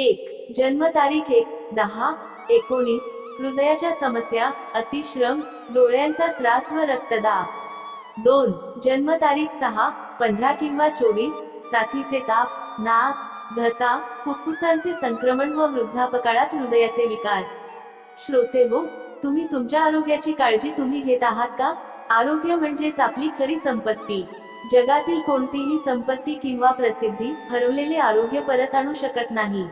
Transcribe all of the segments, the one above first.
एक. जन्मतारीख एक. दहा. एकोणीस. हृदयाच्या समस्या अतिश्रम डोळ्यांचा त्रास व रक्तदाब. दोन. जन्मतारीख सहा. पंधरा किंवा चोवीस. साथीचे ताप नाक घसा फुफ्फुसांचे संक्रमण व वृद्धापकाळात हृदयाचे विकार. श्रोते हो तुम्ही तुमच्या आरोग्याची काळजी तुम्ही घेत आहात का? आरोग्य म्हणजेच आपली खरी संपत्ती. जगातील कोणतीही संपत्ती किंवा प्रसिद्धी हरवलेले आरोग्य परत आणू शकत नाही.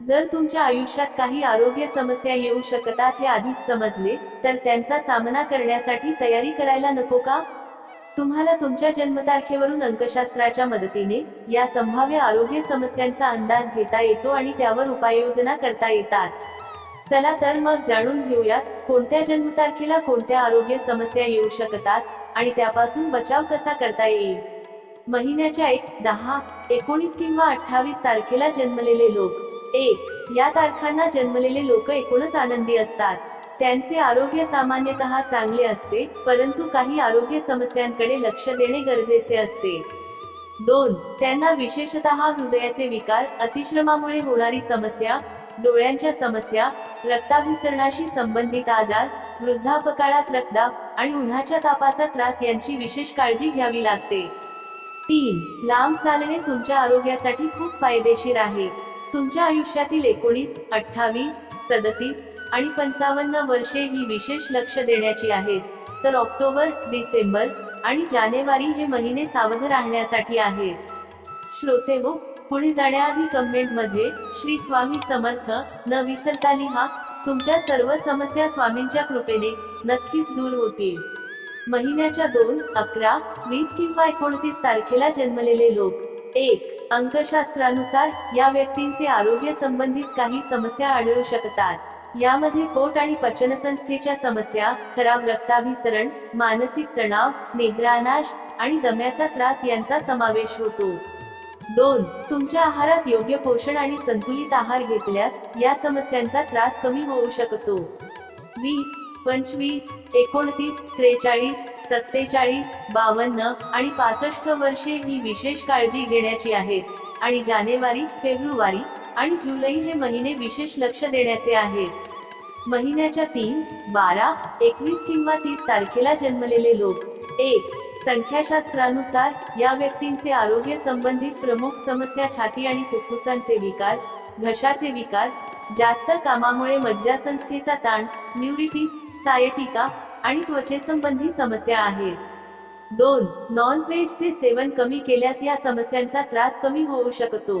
जर तुमच्या आयुष्यात काही आरोग्य समस्या येऊ शकतात हे आधीच समजले तर त्यांचा सामना करण्यासाठी तयारी करायला नको का? तुम्हाला तुमच्या जन्मतारखेवरून अंकशास्त्राच्या मदतीने या संभाव्य आरोग्य समस्यांचा अंदाज घेता येतो आणि त्यावर उपाययोजना करता येतात. चला तर मग जाणून घेऊयात कोणत्या जन्मतारखेला कोणत्या आरोग्य समस्या येऊ शकतात आणि त्यापासून बचाव कसा करता येईल? महिन्याच्या एक दहा एकोणीस किंवा अठ्ठावीस तारखेला जन्मलेले लोक. एक या तारखांना जन्मलेले लोक एकूणच आनंदी असतात. त्यांचे आरोग्य सामान्यतः चांगले असते परंतु काही आरोग्य समस्यांकडे लक्ष देणे गरजेचे असते. दोन त्यांना विशेषतः हृदयाचे विकार अतिश्रमामुळे होणारी समस्या डोळ्यांच्या समस्या रक्ताभिसरणाशी संबंधित आजार वृद्धापकाळात रक्तदाब आणि उन्हाच्या तापाचा त्रास यांची विशेष काळजी घ्यावी लागते. तीन लांब चालणे तुमच्या आरोग्यासाठी खूप फायदेशीर आहे. तुमच्या आयुष्यातील एकोणीस अठ्ठावीस सदतीस आणि पंचावन्न वर्षे ही विशेष लक्ष देण्याची आहेत. तर ऑक्टोबर डिसेंबर आणि जानेवारी हे महिने सावध राहण्यासाठी आहेत. श्रोते हो पुढे जाण्याआधी कमेंटमध्ये श्री स्वामी समर्थ न विसरता लिहा तुमच्या सर्व समस्या स्वामींच्या कृपेने नक्कीच दूर होतील. महिन्याच्या दोन अकरा वीस किंवा एकोणतीस तारखेला जन्मलेले लोक. एक अंकशास्त्रानुसार या व्यक्तींचे आरोग्य संबंधित काही समस्या आढळू शकतात. यामध्ये पोट आणि पचनसंस्थेच्या समस्या खराब रक्ताभिसरण मानसिक तणाव निद्रानाश आणि दम्याचा त्रास यांचा समावेश होतो. दोन तुमच्या आहारात योग्य पोषण आणि संतुलित आहार घेतल्यास या समस्यांचा त्रास कमी होऊ शकतो. वीस पंचवीस एकोणतीस त्रेचाळीस सत्तेचाळीस बावन्न आणि पासष्ट वर्षे ही विशेष काळजी घेण्याची आहेत. आणि जानेवारी फेब्रुवारी आणि जुलै हे महिने विशेष लक्ष देण्याचे आहेत. महिन्याच्या तीन बारा एकवीस किंवा तीस तारखेला जन्मलेले लोक. एक संख्याशास्त्रानुसार या व्यक्तींचे आरोग्य संबंधित प्रमुख समस्या छाती आणि फुफ्फुसांचे विकार घशाचे विकार जास्त कामामुळे मज्जासंस्थेचा ताण न्यूरिटीस सायटिका आणि त्वचेसंबंधी समस्या आहेत दोन नॉन व्हेजचे सेवन कमी केल्यास या समस्यांचा त्रास कमी होऊ शकतो.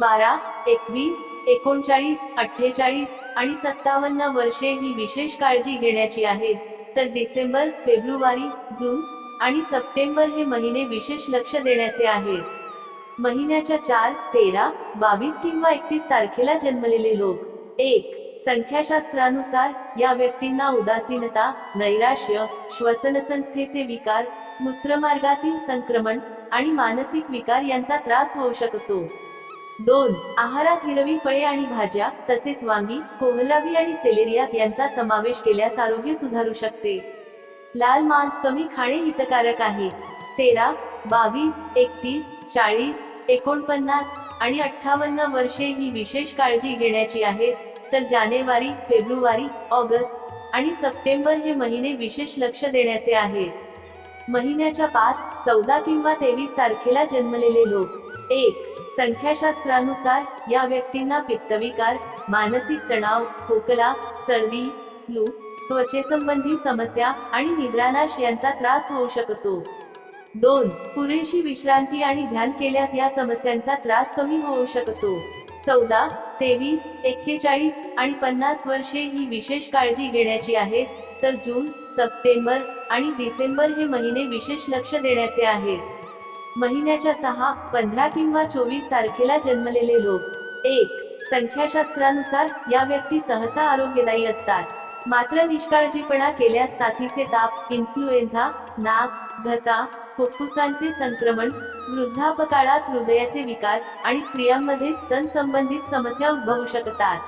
बारा एकवीस एकोणचाळीस अठ्ठेचाळीस आणि सत्तावन्न वर्षे ही विशेष काळजी घेण्याची आहेत तर डिसेंबर फेब्रुवारी जून आणि सप्टेंबर हे महिने विशेष लक्ष देण्याचे आहेत महिन्याच्या चार तेरा बावीस किंवा एकतीस तारखेला जन्मलेले लोक. एक संख्याशास्त्रानुसार या व्यक्तींना उदासीनता नैराश्य श्वसनसंस्थेचे विकार मूत्रमार्गातील संक्रमण आणि मानसिक विकार यांचा त्रास होऊ शकतो. दोन आहारात हिरवी फळे आणि भाज्या तसेच वांगी कोहलावी आणि सेलेरिया यांचा समावेश केल्यास आरोग्य सुधारू शकते. लाल मांस कमी खाणे हितकारक आहे. तेरा बावीस एकतीस चाळीस एकोणपन्नास आणि अठ्ठावन्न वर्षे ही विशेष काळजी घेण्याची आहेत तर जानेवारी फेब्रुवारी ऑगस्ट आणि सप्टेंबर हे महिने विशेष लक्ष देण्याचे आहेत. महिन्याच्या पाच चौदा किंवा तेवीस तारखेला जन्मलेले लोक. एक संख्याशास्त्रानुसार या व्यक्तींना पित्तविकार मानसिक तणाव खोकला सर्दी फ्लू त्वचेसंबंधी समस्या आणि निद्रानाश यांचा त्रास होऊ शकतो. दोन पुरेशी विश्रांती आणि ध्यान केल्यास या समस्यांचा त्रास कमी होऊ शकतो. चौदा तेवीस एक्केचाळीस आणि पन्नास वर्षे ही विशेष काळजी घेण्याची आहेत तर जून सप्टेंबर आणि डिसेंबर हे महिने विशेष लक्ष देण्याचे आहेत. महिन्याच्या सहा पंधरा किंवा चोवीस तारखेला जन्मलेले लोक. एक संख्याशास्त्रानुसार या व्यक्ती सहसा आरोग्यदायी असतात. मात्र निष्काळजीपणा केल्यास साथीचे ताप इन्फ्लुएन्झा नाक घसा फुफ्फुसांचे संक्रमण वृद्धापकाळात हृदयाचे विकार आणि स्त्रियांमध्ये स्तन संबंधित समस्या उद्भवू शकतात.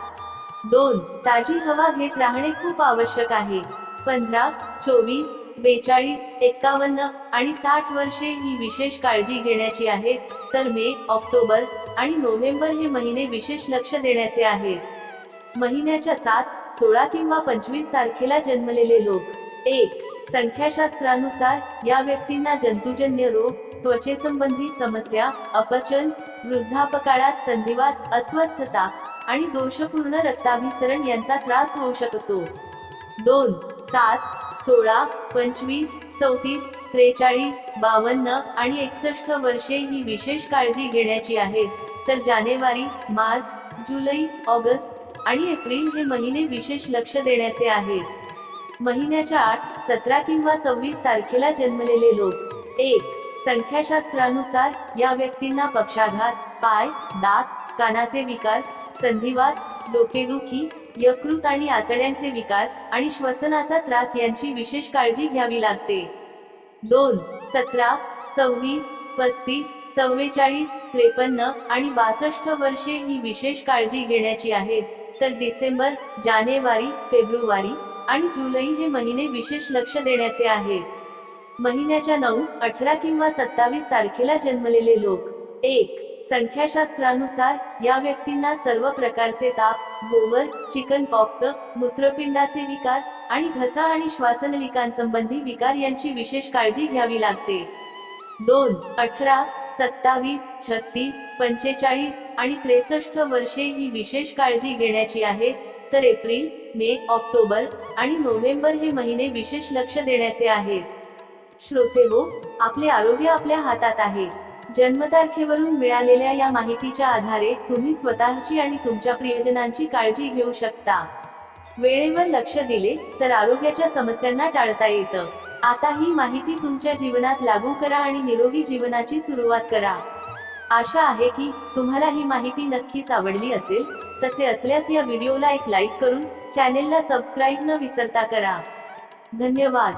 दोन ताजी हवा घेत राहणे खूप आवश्यक आहे. पंधरा चोवीस बेचाळीस एक्कावन्न आणि साठ वर्षे ही विशेष काळजी घेण्याची आहेत तर मे ऑक्टोबर आणि नोव्हेंबर हे महिने विशेष लक्ष देण्याचे आहेत. महिन्याच्या सात सोळा किंवा पंचवीस तारखेला जन्मलेले लोक एक संख्याशास्त्रानुसार या व्यक्तींना जंतुजन्य रोग त्वचेसंबंधी समस्या अपचन वृद्धापकाळात संधिवात अस्वस्थता आणि दोषपूर्ण रक्ताभिसरण यांचा त्रास होऊ शकतो. दोन सात सोळा पंचवीस चौतीस त्रेचाळीस बावन्न आणि एकसष्ट वर्षे ही विशेष काळजी घेण्याची आहेत. तर जानेवारी मार्च जुलै ऑगस्ट आणि एप्रिल हे महिने विशेष लक्ष देण्याचे आहेत. महिन्याच्या आठ सतरा किंवा सव्वीस तारखेला जन्मलेले लोक. एक संख्याशास्त्रानुसार या व्यक्तींना पक्षाघात पाय दात कानाचे विकार संधिवात डोकेदुखी यकृत आणि आतड्यांचे विकार आणि श्वसनाचा त्रास यांची विशेष काळजी घ्यावी लागते. दोन सतरा सव्वीस पस्तीस चव्वेचाळीस त्रेपन्न आणि बासष्ट वर्षे ही विशेष काळजी घेण्याची आहेत. तर डिसेंबर जानेवारी फेब्रुवारी आणि जुलै हे महिने विशेष लक्ष देण्याचे आहे. महिन्याच्या नऊ अठरा किंवा सत्तावीस तारखेला जन्मलेले लोक. एक संख्याशास्त्रानुसार या व्यक्तींना सर्व प्रकारचे ताप गोवर चिकन पॉक्स मूत्रपिंडाचे विकार आणि घसा आणि श्वासनलिकांसंबंधी विकार यांची विशेष काळजी घ्यावी लागते. दोन अठरा सत्तावीस छत्तीस पंचेचाळीस आणि त्रेसष्ट वर्षे ही विशेष काळजी घेण्याची आहे तर एप्रिल मे ऑक्टोबर आणि नोव्हेंबर हे महिने विशेष लक्ष देण्याचे आहेत. श्रोते हो आपले आरोग्य आपल्या हातात आहे. जन्मतारखेवरून मिळालेल्या या माहितीच्या आधारे तुम्ही स्वतःची आणि तुमच्या प्रियजनांची काळजी घेऊ शकता. वेळेवर लक्ष दिले तर आरोग्याच्या समस्यांना टाळता येतं. आता ही माहिती तुमच्या जीवनात लागू करा आणि निरोगी जीवनाची सुरुवात करा. आशा आहे की तुम्हाला ही माहिती नक्कीच आवडली असेल. तसे असल्यास या व्हिडिओला एक लाईक करून चॅनेलला सबस्क्राईब न विसरता करा. धन्यवाद.